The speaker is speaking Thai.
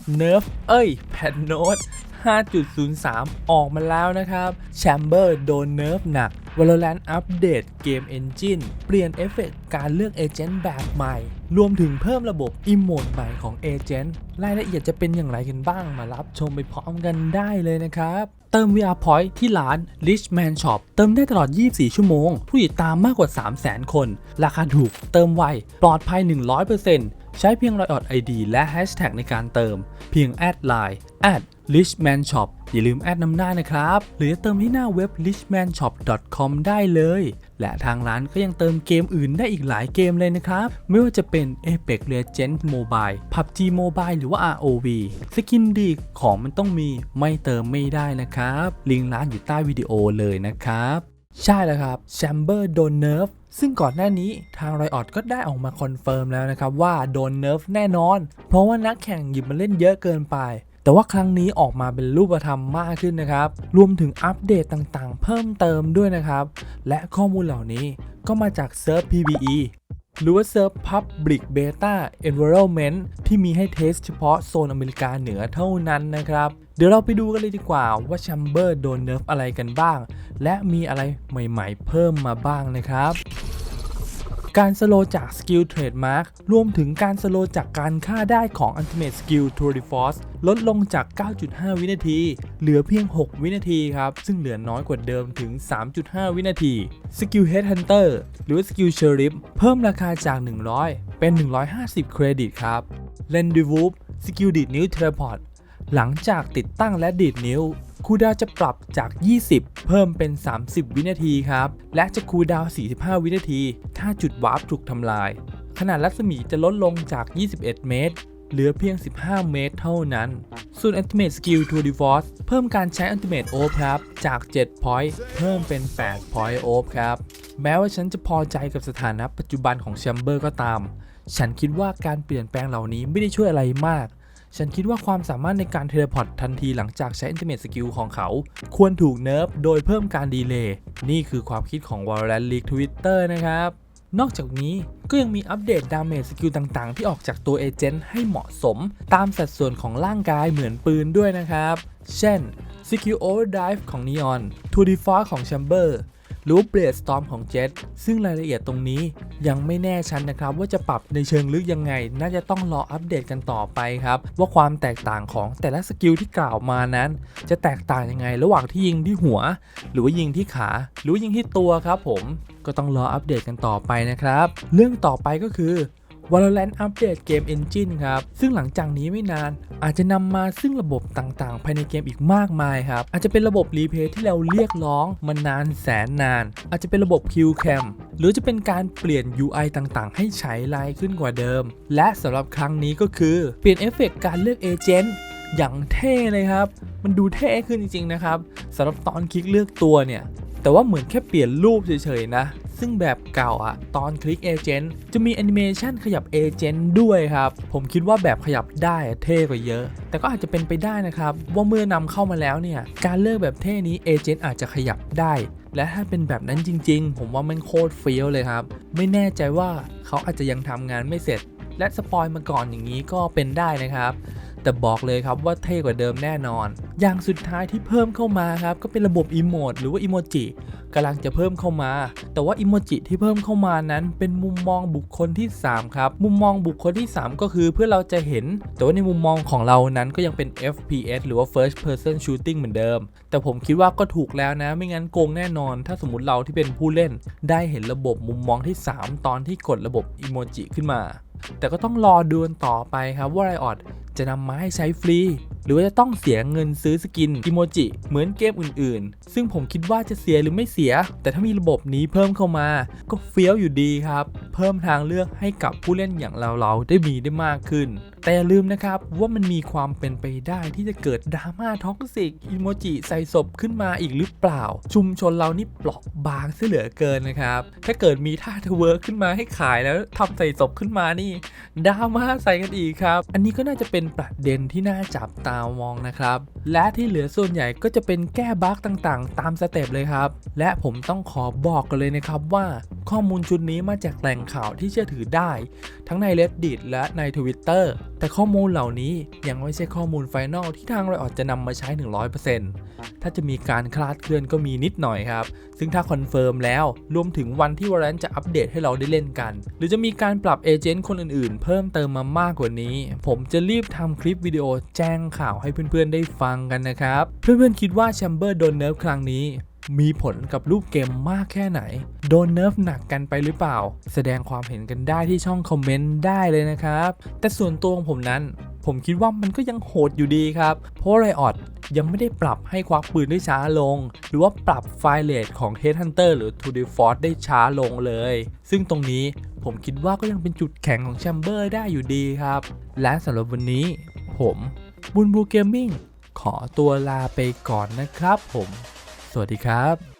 ทเนิร์ฟเอ้ยแพทโน้ต5.03 ออกมาแล้วนะครับแชมเบอร์โดนเนิร์ฟหนัก Valorant อัปเดตเกม Engine เปลี่ยนเอฟเฟกต์การเลือกเอเจนต์แบบใหม่ รวมถึงเพิ่มระบบ อิโมดใหม่ของเอเจนต์รายละเอียดจะเป็นอย่างไรกันบ้างมารับชมไปพร้อมกันได้เลยนะครับ เติม VR Point ที่ร้าน Richman Shop เติมได้ตลอด 24 ชั่วโมง ผู้ติดตามมากกว่า 300,000 คน ราคาถูก เติมไว ปลอดภัย 100% ใช้เพียงรอยออด ID และแฮชแท็กในการเติม เพียงแอดไลน์ at richman shop อย่าลืมแอดนำหน้านะครับ หรือจะเติมที่หน้าเว็บ richmanshop.com ได้เลย และทางร้านก็ยังเติมเกมอื่นได้อีกหลายเกมเลยนะครับ ไม่ว่าจะเป็น Apex Legends Mobile PUBG Mobile หรือว่า ROV สกินดีของมันต้องมีไม่เติมไม่ได้นะครับ ลิงก์ร้านอยู่ใต้วิดีโอเลยนะครับ ใช่แล้วครับแชมเบอร์โดนเนิร์ฟซึ่งก่อนหน้านี้ทางรอยออดก็ได้ออกมาคอนเฟิร์มแล้วนะครับว่าโดนเนิร์ฟแน่นอน เพราะว่านักแข่งหยิบมาเล่นเยอะเกินไป แต่ว่าครั้งนี้ออกมาเป็นรูปธรรมมากขึ้นนะครับ รวมถึงอัปเดตต่างๆ เพิ่มเติมด้วยนะครับ และข้อมูลเหล่านี้ก็มาจากเซิร์ฟ PVE หรือว่าเซิร์ฟ Public Beta Environment ที่มีให้เทสเฉพาะโซนอเมริกาเหนือเท่านั้นนะครับ เดี๋ยวเราไปดูกันเลยดีกว่าว่า Chamber โดนเนิร์ฟอะไรกันบ้าง และมีอะไรใหม่ๆเพิ่มมาบ้างนะครับ การสโลจากสกิลเทรดมาร์ครวมถึงการสโลจากการฆ่าได้ของ Ultimate Skill Tour de Force ลดลงจาก 9.5 วินาที เหลือเพียง 6 วินาทีครับ ซึ่งเหลือน้อยกว่าเดิมถึง 3.5 วินาที สกิล Headhunter หรือสกิล Sheriff เพิ่มราคาจาก 100 เป็น 150 เครดิตครับ l e n d e v o o p สกิลดีดนิ้ว Teleport หลังจากติดตั้งและดีดนิ้ว คูลดาวจะปรับจาก 20 เพิ่มเป็น 30 วินาทีครับ และจะคูลดาว 45 วินาที ถ้าจุดวาร์ปถูกทำลาย ขนาดรัศมีจะลดลงจาก 21 เมตร เหลือเพียง 15 เมตรเท่านั้น ส่วน Ultimate Skill to the Force เพิ่มการใช้ Ultimate Orb ครับจาก 7 Point เพิ่มเป็น 8 Point Orb ครับ แม้ว่าฉันจะพอใจกับสถานะปัจจุบันของ Chamber ก็ตาม ฉันคิดว่าการเปลี่ยนแปลงเหล่านี้ไม่ได้ช่วยอะไรมาก ฉันคิดว่าความสามารถในการเทเลพอร์ตทันทีหลังจากใช้ Ultimate Skill ของเขา ควรถูกเนิร์ฟโดยเพิ่มการดีเลย์นี่คือความคิดของ Valorant League Twitter นะครับ นอกจากนี้ก็ยังมีอัปเดตดาเมจสกิลต่างๆ ที่ออกจากตัวเอเจนต์ให้เหมาะสม ตามสัดส่วนของร่างกายเหมือนปืนด้วยนะครับ เช่นสกิล Overdrive ของ Neon ทูดีฟอของ Chamber หรือว่า Blade Storm ของ Jet ซึ่งรายละเอียดตรงนี้ยังไม่แน่ชัดนนะครับ ว่าจะปรับในเชิงลึกยังไง น่าจะต้องรออัปเดตกันต่อไปครับ ว่าความแตกต่างของแต่ละสกิลที่กล่าวมานั้น จะแตกต่างยังไง ระหว่างที่ยิงที่หัว หรือว่ายิงที่ขา หรือยิงที่ตัวครับผมก็ต้องรออัปเดตกันต่อไปนะครับ เรื่องต่อไปก็คือ Valorant อัปเดตเกม Engine ครับ ซึ่งหลังจากนี้ไม่นาน อาจจะนำมาซึ่งระบบต่างๆ ภายในเกมอีกมากมายครับ อาจจะเป็นระบบรีเพย์ที่เราเรียกร้องมานานแสนนาน อาจจะเป็นระบบ Kill Cam หรือจะเป็นการเปลี่ยน UI ต่างๆ ให้ใช้ลายขึ้นกว่าเดิม และสำหรับครั้งนี้ก็คือเปลี่ยนเอฟเฟกต์การเลือกเอเจนต์อย่างเท่เลยครับ มันดูเท่ขึ้นจริงๆนะครับสำหรับตอนคลิกเลือกตัวเนี่ยแต่ว่าเหมือนแค่เปลี่ยนรูปเฉยๆนะ ซึ่งแบบเก่าอะตอนคลิกเอเจนต์จะมีแอนิเมชันขยับเอเจนต์ด้วยครับ ผมคิดว่าแบบขยับได้เท่กว่าเยอะ แต่ก็อาจจะเป็นไปได้นะครับ ว่าเมื่อนำเข้ามาแล้วเนี่ย การเลือกแบบเท่นี้เอเจนต์อาจจะขยับได้ และถ้าเป็นแบบนั้นจริง ๆ ผมว่ามันโคตรเฟี้ยวเลยครับ ไม่แน่ใจว่าเขาอาจจะยังทำงานไม่เสร็จ และสปอยมาก่อนอย่างนี้ก็เป็นได้นะครับ แต่บอกเลยครับว่าเท่กว่าเดิมแน่นอน อย่างสุดท้ายที่เพิ่มเข้ามาครับก็เป็นระบบอีโมดหรือว่าอีโมจิกำลังจะเพิ่มเข้ามา แต่ว่าอีโมจิที่เพิ่มเข้ามานั้น เป็นมุมมองบุคคลที่ 3 ครับ มุมมองบุคคลที่ 3 ก็คือเพื่อเราจะเห็น แต่ว่าในมุมมองของเรานั้นก็ยังเป็น FPS หรือว่า First Person Shooting เหมือนเดิม แต่ผมคิดว่าก็ถูกแล้วนะ ไม่งั้นโกงแน่นอน ถ้าสมมติเราที่เป็นผู้เล่น ได้เห็นระบบมุมมองที่ 3 ตอนที่กดระบบอีโมจิขึ้นมา แต่ก็ต้องรอดูนต่อไปครับว่าไรออดจะนำมาให้ใช้ฟรี หรือว่าจะต้องเสียเงินซื้อสกินอิโมจิเหมือนเกมอื่นๆ ซึ่งผมคิดว่าจะเสียหรือไม่เสีย แต่ถ้ามีระบบนี้เพิ่มเข้ามา ก็เฟี้ยวอยู่ดีครับ เพิ่มทางเลือกให้กับผู้เล่นอย่างเราๆได้มีได้มากขึ้น แต่อย่าลืมนะครับว่ามันมีความเป็นไปได้ที่จะเกิดดราม่าท็อกซิกอิโมจิใส่ศพขึ้นมาอีกหรือเปล่า ชุมชนเรานี่เปราะบางซะเหลือเกินนะครับถ้าเกิดมีท่าทเวิร์กขึ้นมาให้ขายแล้วทำใส่ศพขึ้นมานี่ดราม่าใส่กันอีกครับ อันนี้ก็น่าจะเป็นประเด็นที่น่าจับตามองนะครับ และที่เหลือส่วนใหญ่ก็จะเป็นแก้บั๊กต่างๆ ตามสเต็ปเลยครับ และผมต้องขอบอกกันเลยนะครับว่าข้อมูลชุดนี้มาจากแหล่งข่าวที่เชื่อถือได้ ทั้งใน Reddit และใน Twitter แต่ข้อมูลเหล่านี้ยังไม่ใช่ข้อมูลไฟนอลที่ทางเราออดจะนำมาใช้ 100% ถ้าจะมีการคลาดเคลื่อนก็มีนิดหน่อยครับ ซึ่งถ้าคอนเฟิร์มแล้วรวมถึงวันที่วอร์ a นจะอัปเดตให้เราได้เล่นกัน หรือจะมีการปรับเอเจนต์คนอื่นๆ เพิ่มเติมมามากกว่านี้ ผมจะรีบทำคลิปวิดีโอแจ้งข่าวให้เพื่อนๆได้ฟังกันนะครับ เพื่อนๆคิดว่าแชมเบอร์โดนเนิร์ฟครั้งนี้มีผลกับรูปเกมมากแค่ไหน โดนเนิร์ฟหนักกันไปหรือเปล่า แสดงความเห็นกันได้ที่ช่องคอมเมนต์ได้เลยนะครับ แต่ส่วนตัวของผมนั้น ผมคิดว่ามันก็ยังโหดอยู่ดีครับ เพราะไรออดยังไม่ได้ปรับให้ควักปืนได้ช้าลง หรือว่าปรับไฟเลทของ Headhunter หรือ To the Force ได้ช้าลงเลย ซึ่งตรงนี้ผมคิดว่าก็ยังเป็นจุดแข็งของแชมเบอร์ได้อยู่ดีครับ และสำหรับวันนี้ ผมบุญบูเกมมิ่งขอตัวลาไปก่อนนะครับผม สวัสดีครับ